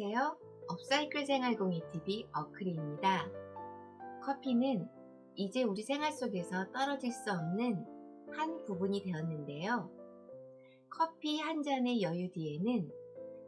안녕하세요. 업사이클 생활공유 TV 어크리입니다. 커피는 이제 우리 생활 속에서 떨어질 수 없는 한 부분이 되었는데요. 커피 한 잔의 여유 뒤에는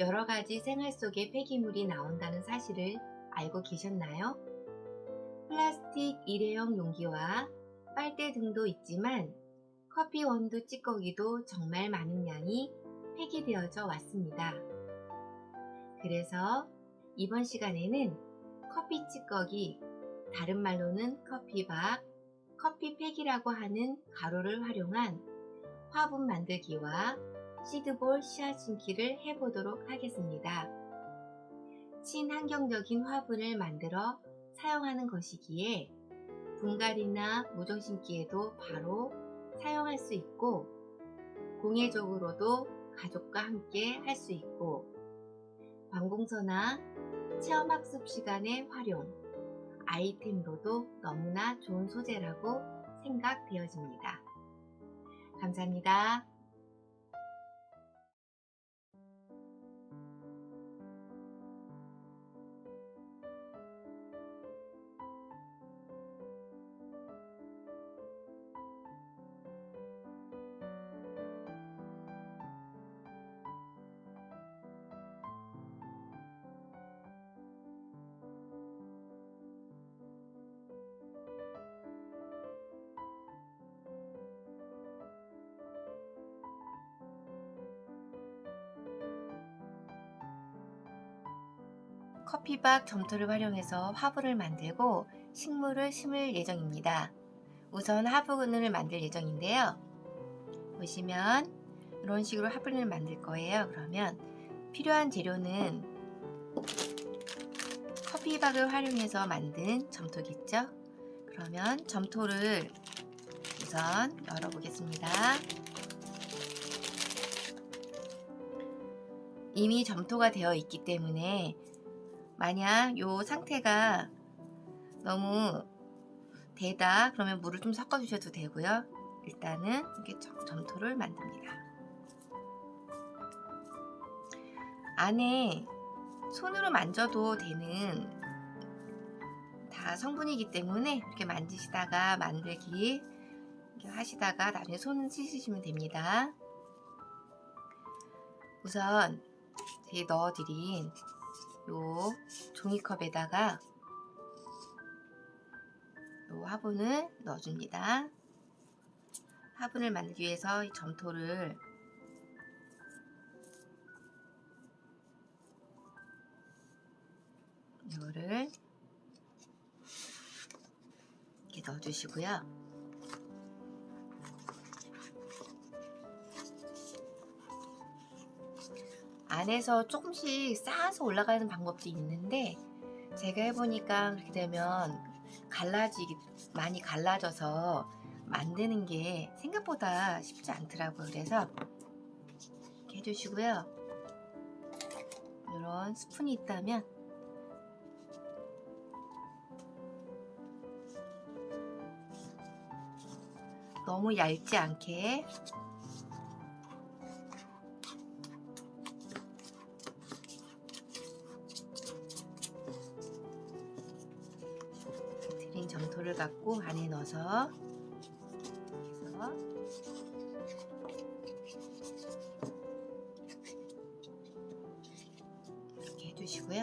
여러 가지 생활 속의 폐기물이 나온다는 사실을 알고 계셨나요? 플라스틱 일회용 용기와 빨대 등도 있지만 커피 원두 찌꺼기도 정말 많은 양이 폐기되어져 왔습니다. 그래서 이번 시간에는 커피 찌꺼기, 다른 말로는 커피박, 커피팩이라고 하는 가루를 활용한 화분 만들기와 시드볼 씨앗 심기를 해보도록 하겠습니다. 친환경적인 화분을 만들어 사용하는 것이기에 분갈이나 무정 심기에도 바로 사용할 수 있고 공예적으로도 가족과 함께 할 수 있고 관공서나 체험학습 시간의 활용, 아이템으로도 너무나 좋은 소재라고 생각되어집니다. 감사합니다. 커피박 점토를 활용해서 화분을 만들고 식물을 심을 예정입니다. 우선 화분을 만들 예정인데요. 보시면 이런 식으로 화분을 만들 거예요. 그러면 필요한 재료는 커피박을 활용해서 만든 점토겠죠? 그러면 점토를 우선 열어보겠습니다. 이미 점토가 되어 있기 때문에 만약 요 상태가 너무 되다 그러면 물을 좀 섞어 주셔도 되고요. 일단은 이렇게 점- 점토를 만듭니다. 안에 손으로 만져도 되는 다 성분이기 때문에 이렇게 만지시다가 만들기 하시다가 나중에 손 씻으시면 됩니다. 우선 넣어드린 요 종이컵에다가 요 화분을 넣어줍니다. 화분을 만들기 위해서 이 점토를 이거를 이렇게 넣어주시고요. 안에서 조금씩 쌓아서 올라가는 방법도 있는데 제가 해보니까 그렇게 되면 갈라지기 많이 갈라져서 만드는 게 생각보다 쉽지 않더라고요. 그래서 이렇게 해주시고요. 이런 스푼이 있다면 너무 얇지 않게 넣어서 이렇게 해주시고요.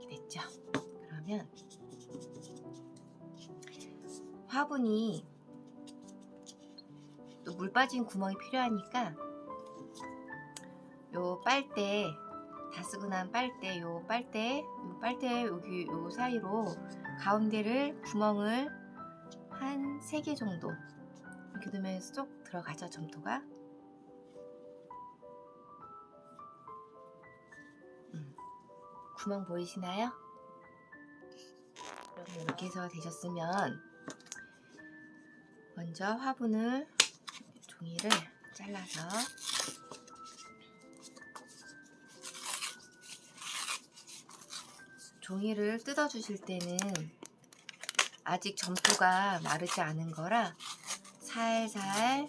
이렇게 됐죠? 그러면 화분이 또 물 빠진 구멍이 필요하니까 요 빨대 다 쓰고 난 빨대 요 빨대 요 빨대 여기 요 사이로 가운데를 구멍을 한 3개 정도 이렇게 두면 쏙 들어가죠 점토가 음, 구멍 보이시나요? 이렇게 해서 되셨으면 먼저 화분을 종이를 잘라서 종이를 뜯어 주실 때는 아직 점토가 마르지 않은 거라 살살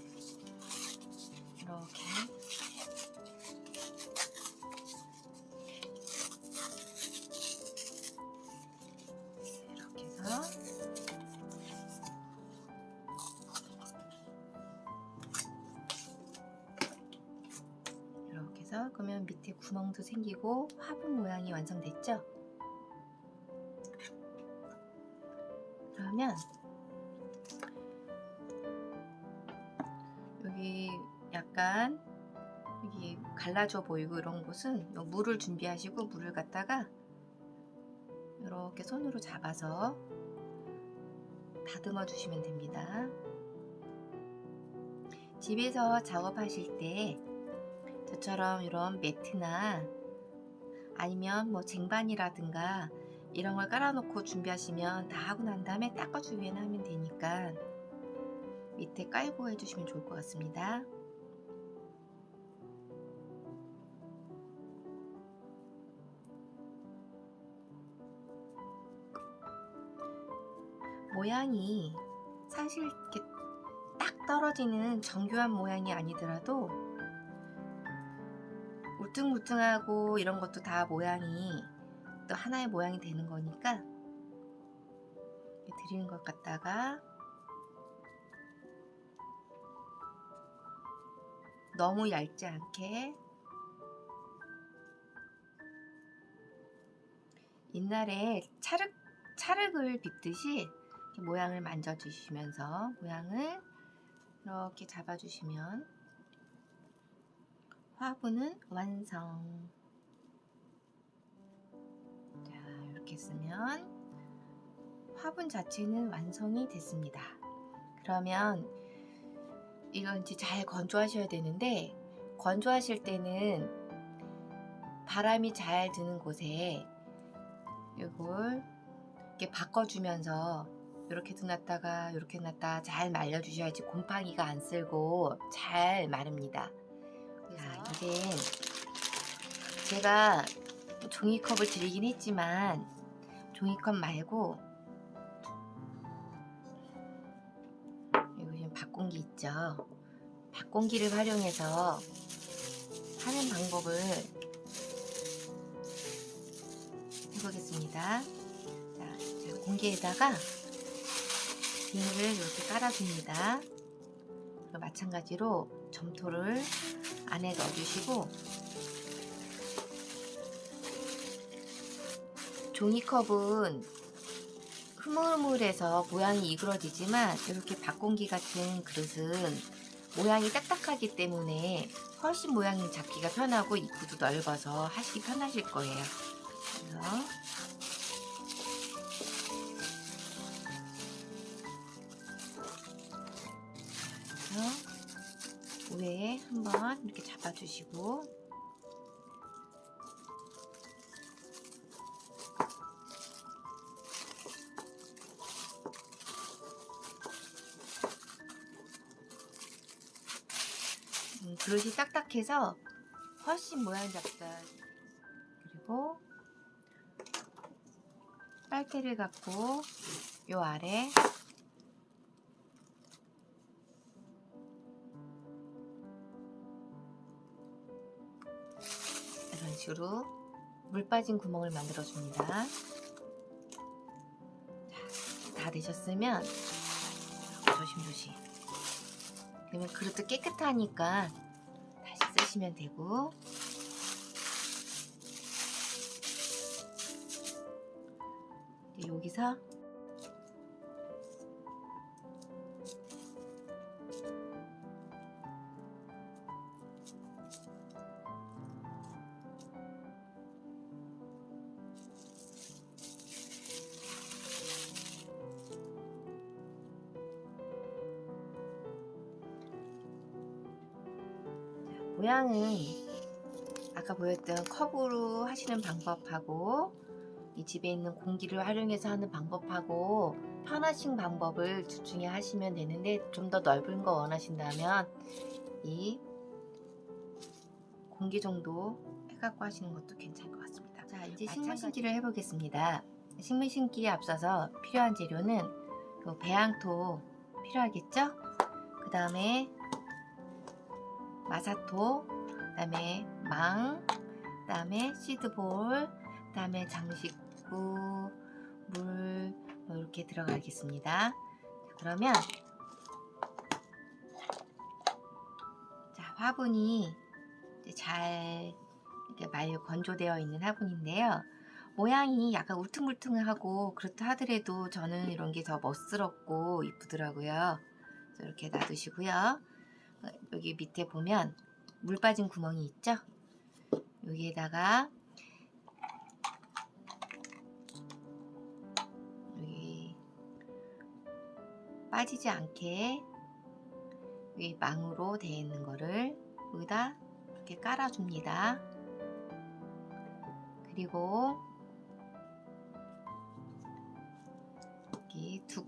이렇게 이렇게 해서 이렇게 해서 그러면 밑에 구멍도 생기고 화분 모양이 완성됐죠? 그러면 여기 약간 여기 갈라져 보이고 이런 곳은 요 물을 준비하시고 물을 갖다가 이렇게 손으로 잡아서 다듬어 주시면 됩니다. 집에서 작업하실 때 저처럼 이런 매트나 아니면 뭐 쟁반이라든가 이런 걸 깔아놓고 준비하시면 다 하고 난 다음에 닦아주기만 하면 되니까 밑에 깔고 해주시면 좋을 것 같습니다. 모양이 사실 이렇게 딱 떨어지는 정교한 모양이 아니더라도 울퉁불퉁하고 이런 것도 다 모양이 또 하나의 모양이 되는 거니까 드리는 것 같다가 너무 얇지 않게 옛날에 찰흙, 찰흙을 빗듯이 모양을 만져주시면서 모양을 이렇게 잡아주시면 화분은 완성. 쓰면 화분 자체는 완성이 됐습니다. 그러면 이건 이제 잘 건조하셔야 되는데 건조하실 때는 바람이 잘 드는 곳에 이걸 이렇게 바꿔주면서 이렇게 놨다가 이렇게 놨다 잘 말려주셔야지 곰팡이가 안 쓸고 잘 마릅니다. 자, 이젠 제가 종이컵을 드리긴 했지만 종이컵 말고 이거 지금 밥공기 있죠? 밥공기를 활용해서 하는 방법을 해보겠습니다. 자, 자, 공기에다가 비닐을 이렇게 깔아줍니다. 마찬가지로 점토를 안에 넣어주시고 종이컵은 흐물흐물해서 모양이 이그러지지만 이렇게 밥공기 같은 그릇은 모양이 딱딱하기 때문에 훨씬 모양이 잡기가 편하고 입구도 넓어서 하시기 편하실 거예요. 그래서 위에 한번 이렇게 잡아주시고 그릇이 딱딱해서 훨씬 모양 잡다 그리고 빨대를 갖고 요 아래 이런 식으로 물 빠진 구멍을 만들어 줍니다. 자, 다 되셨으면 조심조심. 그러면 그릇도 깨끗하니까 쓰시면 되고. 여기서 모양은 아까 보였던 컵으로 하시는 방법하고 이 집에 있는 공기를 활용해서 하는 방법하고 편하신 방법을 둘 중에 하시면 되는데 좀 더 넓은 거 원하신다면 이 공기 정도 해갖고 하시는 것도 괜찮을 것 같습니다. 자 이제 식물 마찬가지- 심기를 해보겠습니다. 식물 심기에 앞서서 필요한 재료는 요 배양토 필요하겠죠? 그 다음에 마사토, 그다음에 망, 그다음에 시드볼, 그다음에 장식구, 물뭐 이렇게 들어가겠습니다. 자, 그러면 자 화분이 잘 이렇게 말 건조되어 있는 화분인데요. 모양이 약간 울퉁불퉁하고 그렇다 하더라도 저는 이런 게 더 멋스럽고 이쁘더라고요. 이렇게 놔두시고요. 어, 여기 밑에 보면 물 빠진 구멍이 있죠? 여기에다가 여기 빠지지 않게 여기 망으로 되어 있는 거를 여기다 이렇게 깔아줍니다. 그리고 여기 두,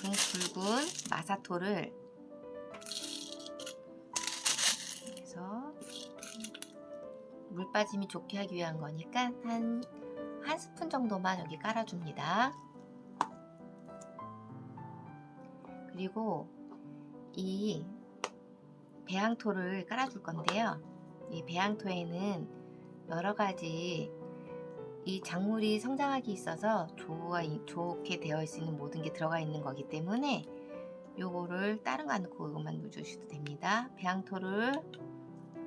좀 굵은 마사토를 물 빠짐이 좋게 하기 위한 거니까 한 한 스푼 정도만 여기 깔아줍니다. 그리고 이 배양토를 깔아줄 건데요. 이 배양토에는 여러 가지 이 작물이 성장하기 있어서 좋아, 좋게 되어 있는 모든 게 들어가 있는 거기 때문에 요거를 다른 거 안 넣고 이것만 넣어주셔도 됩니다. 배양토를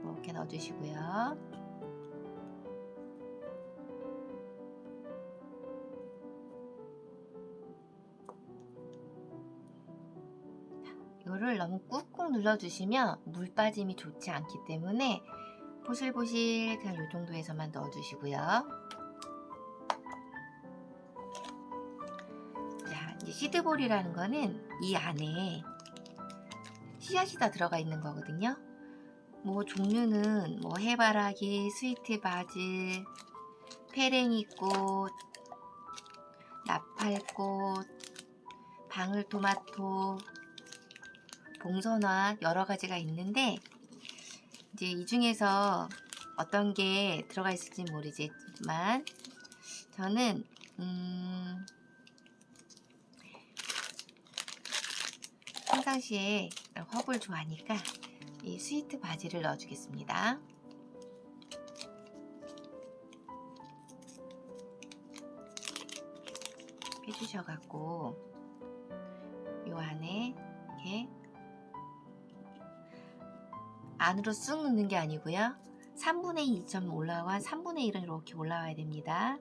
이렇게 넣어주시고요. 이거를 너무 꾹꾹 눌러주시면 물 빠짐이 좋지 않기 때문에 보실보실 그냥 이 정도에서만 넣어주시고요. 자, 이제 시드볼이라는 거는 이 안에 씨앗이 다 들어가 있는 거거든요. 뭐 종류는 뭐 해바라기, 스위트 바질, 페랭이꽃, 나팔꽃, 방울토마토, 봉선화 여러 가지가 있는데 이제 이 중에서 어떤 게 들어가 있을지 모르지만 저는 음 평상시에 허브를 좋아하니까 이 스위트 바지를 넣어주겠습니다. 해주셔갖고 요 안에 이렇게 안으로 쑥 넣는 게 아니고요. 3분의 2점 올라와 3분의 1은 이렇게 올라와야 됩니다.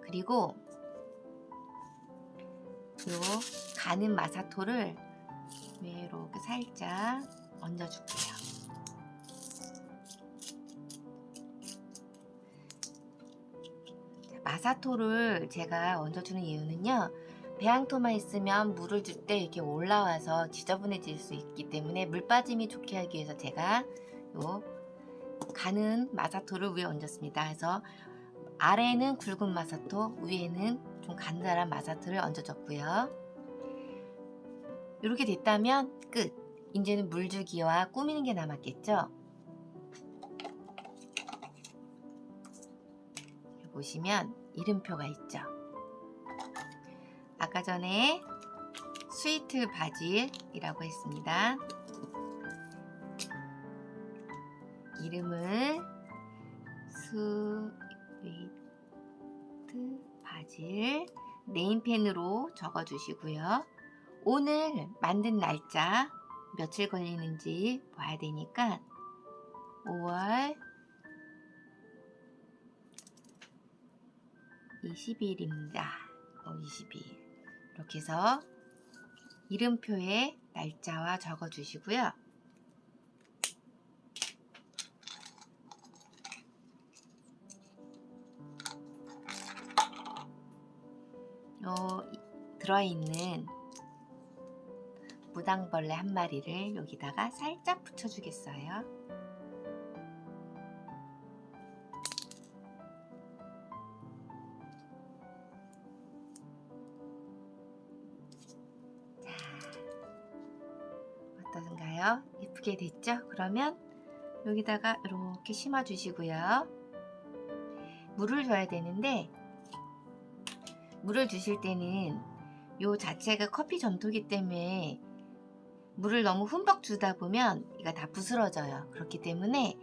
그리고 요 가는 마사토를 이렇게 살짝 얹어줄게요. 마사토를 제가 얹어주는 이유는요. 배양토만 있으면 물을 줄 때 이렇게 올라와서 지저분해질 수 있기 때문에 물 빠짐이 좋게 하기 위해서 제가 요 가는 마사토를 위에 얹었습니다. 그래서 아래는 굵은 마사토, 위에는 좀 간단한 마사토를 얹어줬고요. 이렇게 됐다면 끝. 이제는 물주기와 꾸미는 게 남았겠죠? 보시면 이름표가 있죠. 아까 전에 스위트 바질이라고 했습니다. 이름을 스위트 바질 네임펜으로 적어주시고요. 오늘 만든 날짜 며칠 걸리는지 봐야 되니까 5월 20일입니다. 어, 20일. 이렇게 해서 이름표에 날짜와 적어 주시고요. 어, 들어있는 무당벌레 한 마리를 여기다가 살짝 붙여주겠어요. 어떤가요? 예쁘게 됐죠? 그러면 여기다가 이렇게 심어 주시고요. 물을 줘야 되는데 물을 주실 때는 요 자체가 커피 점토기 때문에 물을 너무 흠뻑 주다 보면 이가 다 부스러져요. 그렇기 때문에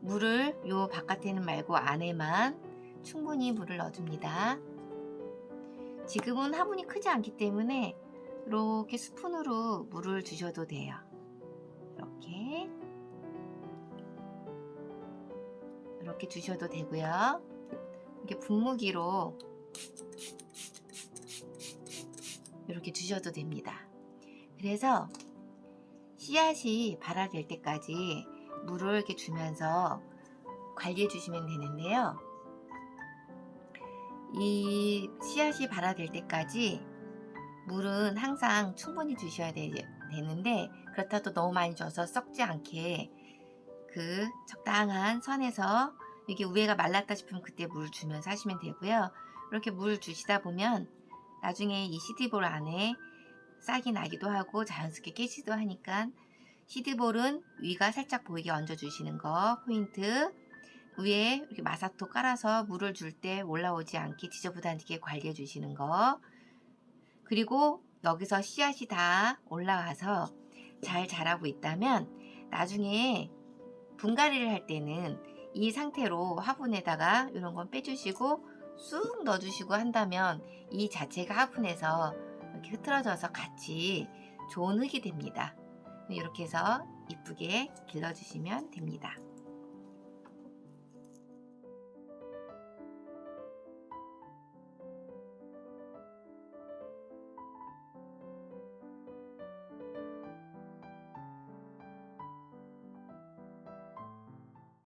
물을 요 바깥에는 말고 안에만 충분히 물을 넣어줍니다. 지금은 화분이 크지 않기 때문에 이렇게 스푼으로 물을 주셔도 돼요. 이렇게 이렇게 주셔도 되고요. 이렇게 분무기로 이렇게 주셔도 됩니다. 그래서 씨앗이 발화될 때까지 물을 이렇게 주면서 관리해 주시면 되는데요. 이 씨앗이 발화될 때까지 물은 항상 충분히 주셔야 되, 되는데 그렇다고 너무 많이 줘서 썩지 않게 그 적당한 선에서 이게 우에가 말랐다 싶으면 그때 물 주면서 하시면 되고요. 이렇게 물 주시다 보면 나중에 이 시드볼 안에 싹이 나기도 하고 자연스럽게 깨지도 하니까 시드볼은 위가 살짝 보이게 얹어 주시는 거 포인트 위에 이렇게 마사토 깔아서 물을 줄 때 올라오지 않게 지저분하게 관리해 주시는 거 그리고 여기서 씨앗이 다 올라와서 잘 자라고 있다면 나중에 분갈이를 할 때는 이 상태로 화분에다가 이런 건 빼주시고 쑥 넣어주시고 한다면 이 자체가 화분에서 이렇게 흐트러져서 같이 좋은 흙이 됩니다. 이렇게 해서 이쁘게 길러주시면 됩니다.